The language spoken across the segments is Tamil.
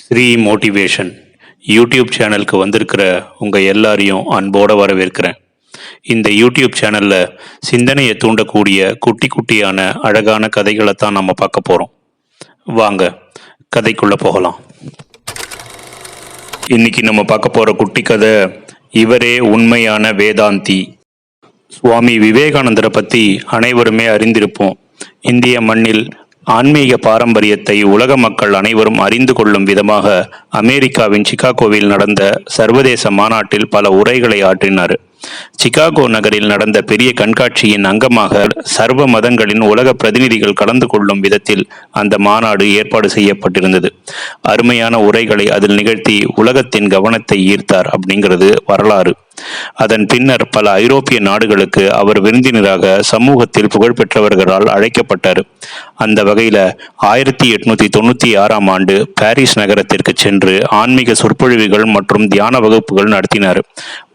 ஸ்ரீ மோட்டிவேஷன் யூடியூப் சேனலுக்கு வந்திருக்கிற உங்கள் எல்லாரையும் அன்போடு வரவேற்கிறேன். இந்த யூடியூப் சேனலில் சிந்தனையை தூண்டக்கூடிய குட்டி குட்டியான அழகான கதைகளை தான் நம்ம பார்க்க போகிறோம் வாங்க கதைக்குள்ளே போகலாம். இன்னைக்கு நம்ம பார்க்க போகிற குட்டி கதை இவரே உண்மையான வேதாந்தி. சுவாமி விவேகானந்தரை பற்றி அனைவருமே அறிந்திருப்போம். இந்திய மண்ணில் ஆன்மீக பாரம்பரியத்தை உலக மக்கள் அனைவரும் அறிந்து கொள்ளும் விதமாக அமெரிக்காவின் சிகாகோவில் நடந்த சர்வதேச மாநாட்டில் பல உரைகளை ஆற்றினார். சிகாகோ நகரில் நடந்த பெரிய கண்காட்சியின் அங்கமாக சர்வ மதங்களின் உலக பிரதிநிதிகள் கலந்து கொள்ளும் விதத்தில் அந்த மாநாடு ஏற்பாடு செய்யப்பட்டிருந்தது. அருமையான உரைகளை அதில் நிகழ்த்தி உலகத்தின் கவனத்தை ஈர்த்தார் அப்படிங்கிறது வரலாறு. அதன் பின்னர் பல ஐரோப்பிய நாடுகளுக்கு அவர் விருந்தினராக சமூகத்தில் புகழ்பெற்றவர்களால் அழைக்கப்பட்டார். அந்த வகையில ஆயிரத்தி எட்நூத்தி தொண்ணூத்தி ஆறாம் ஆண்டு பாரிஸ் நகரத்திற்கு சென்று ஆன்மீக சொற்பொழிவுகள் மற்றும் தியான வகுப்புகள் நடத்தினார்.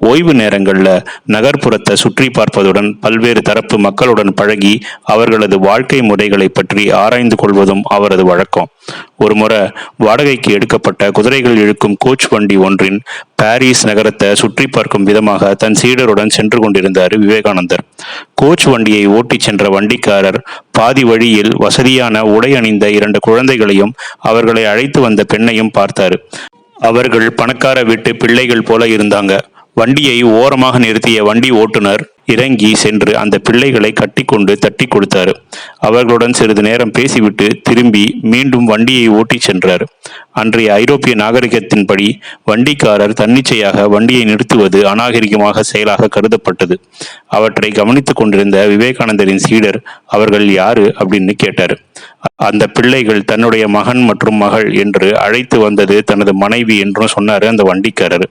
ஓய்வு நேரங்களில் நகர்ப்புறத்தை சுற்றி பார்ப்பதுடன் பல்வேறு தரப்பு மக்களுடன் பழகி அவர்களது வாழ்க்கை முறைகளை பற்றி ஆராய்ந்து கொள்வதும் அவரது வழக்கம். ஒருமுறை வாடகைக்கு எடுக்கப்பட்ட குதிரைகள் இழுக்கும் கோச் வண்டி ஒன்றின் பாரிஸ் நகரத்தை சுற்றி பார்க்கும் விதமாக தன் சீடருடன் சென்று கொண்டிருந்தார் விவேகானந்தர். கோச் வண்டியை ஓட்டிச் சென்ற வண்டிக்காரர் பாதி வழியில் வசதியான உடை அணிந்த இரண்டு குழந்தைகளையும் அவர்களை அழைத்து வந்த பெண்ணையும் பார்த்தார். அவர்கள் பணக்கார வீட்டு பிள்ளைகள் போல இருந்தாங்க. வண்டியை ஓரமாக நிறுத்திய வண்டி ஓட்டுநர் இறங்கி சென்று அந்த பிள்ளைகளை கட்டிக்கொண்டு தட்டி கொடுத்தாரு. அவர்களுடன் சிறிது நேரம் பேசிவிட்டு திரும்பி மீண்டும் வண்டியை ஓட்டிச் சென்றார். அன்றைய ஐரோப்பிய நாகரிகத்தின்படி வண்டிக்காரர் தன்னிச்சையாக வண்டியை நிறுத்துவது அநாகரிகமாக செயலாக கருதப்பட்டது. அவற்றை கவனித்துக் கொண்டிருந்த விவேகானந்தரின் சீடர் அவர்கள் யாரு? அப்படின்னு கேட்டார். அந்த பிள்ளைகள் தன்னுடைய மகன் மற்றும் மகள் என்று அழைத்து வந்தது தனது மனைவி என்றும் சொன்னார் அந்த வண்டிக்காரர்.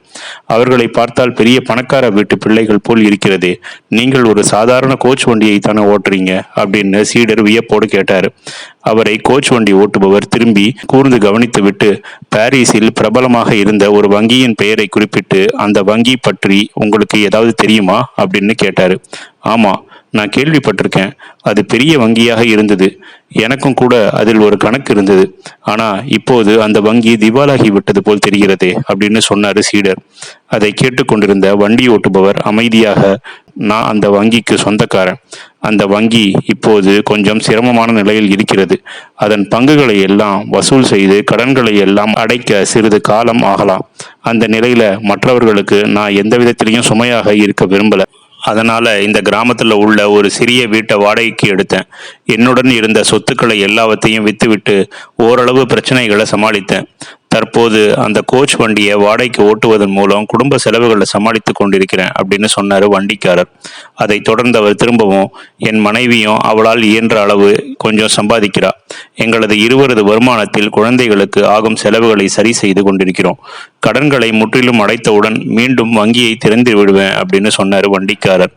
அவர்களை பார்த்தால் பெரிய பணக்கார வீட்டு பிள்ளைகள் போல் இருக்கிறதே நீங்கள் ஒரு சாதாரண கோச் வண்டியை தானே ஓட்டுறீங்க? அப்படின்னு சீடர் வியப்போடு கேட்டார். அவரை கோச் வண்டி ஓட்டுபவர் திரும்பி கூர்ந்து கவனித்துவிட்டு பாரிஸில் பிரபலமாக இருந்த ஒரு வங்கியின் பெயரை குறிப்பிட்டு அந்த வங்கி பற்றி உங்களுக்கு ஏதாவது தெரியுமா? அப்படின்னு கேட்டார். ஆமாம் நான் கேள்விப்பட்டிருக்கேன். அது பெரிய வங்கியாக இருந்தது. எனக்கும் கூட அதில் ஒரு கணக்கு இருந்தது. ஆனா இப்போது அந்த வங்கி திவாலாகி விட்டது போல் தெரிகிறதே அப்படின்னு சொன்னாரு சீடர். அதை கேட்டுக்கொண்டிருந்த வண்டி ஓட்டுபவர் அமைதியாக நான் அந்த வங்கிக்கு சொந்தக்காரன். அந்த வங்கி இப்போது கொஞ்சம் சிரமமான நிலையில் இருக்கிறது. அதன் பங்குகளை எல்லாம் வசூல் செய்து கடன்களை எல்லாம் அடைக்க சிறிது காலம் ஆகலாம். அந்த நிலையில மற்றவர்களுக்கு நான் எந்த விதத்திலையும் சுமையாக இருக்க விரும்பல. அதனால் இந்த கிராமத்தில் உள்ள ஒரு சிறிய வீட்டை வாடகைக்கு எடுத்தேன். என்னுடன் இருந்த சொத்துக்களை எல்லாவற்றையும் வித்துவிட்டு ஓரளவு பிரச்சனைகளை சமாளித்தேன். தற்போது அந்த கோச் வண்டியை வாடகைக்கு ஓட்டுவதன் மூலம் குடும்ப செலவுகளை சமாளித்து கொண்டிருக்கிறேன் அப்படின்னு சொன்னார் வண்டிக்காரர். அதை தொடர்ந்து அவர் திரும்பவும் என் மனைவியும் அவளால் இயன்ற அளவு கொஞ்சம் சம்பாதிக்கிறாள் எங்களது இருவரது வருமானத்தில் குழந்தைகளுக்கு ஆகும் செலவுகளை சரி செய்து கொண்டிருக்கிறோம். கடன்களை முற்றிலும் அடைத்தவுடன் மீண்டும் வங்கியை திறந்து விடுவேன் அப்படின்னு சொன்னார் வண்டிக்காரர்.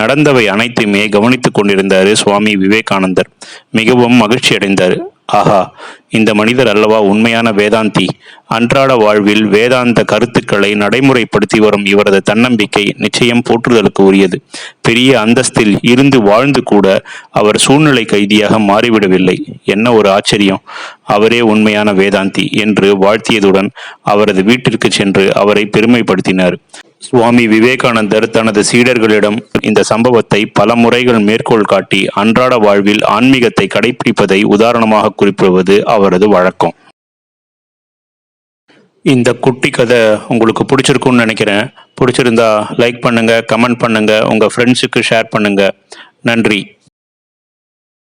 நடந்தவை அனைத்துமே கவனித்துக் கொண்டிருந்தாரு சுவாமி விவேகானந்தர். மிகவும் மகிழ்ச்சி அடைந்தார் ஆஹா இந்த மனிதர் அல்லவா உண்மையான வேதாந்தி? அன்றாட வாழ்வில் வேதாந்த கருத்துக்களை நடைமுறைப்படுத்தி வரும் இவரது தன்னம்பிக்கை நிச்சயம் போற்றுதலுக்கு உரியது. பெரிய அந்தஸ்தில் இருந்து வாழ்ந்து கூட அவர் சூழ்நிலை கைதியாக மாறிவிடவில்லை. என்ன ஒரு ஆச்சரியம். அவரே உண்மையான வேதாந்தி என்று வாழ்த்தியதுடன் அவரது வீட்டிற்கு சென்று அவரை பெருமைப்படுத்தினார். சுவாமி விவேகானந்தர் தனது சீடர்களிடம் இந்த சம்பவத்தை பல முறைகள் மேற்கோள் காட்டி அன்றாட வாழ்வில் ஆன்மீகத்தை கடைபிடிப்பதை உதாரணமாக குறிப்பிடுவது அவரது வழக்கம். இந்த குட்டி கதை உங்களுக்கு பிடிச்சிருக்கும்னு நினைக்கிறேன். பிடிச்சிருந்தா லைக் பண்ணுங்க கமெண்ட் பண்ணுங்க உங்க ஃப்ரெண்ட்ஸுக்கு ஷேர் பண்ணுங்க. நன்றி.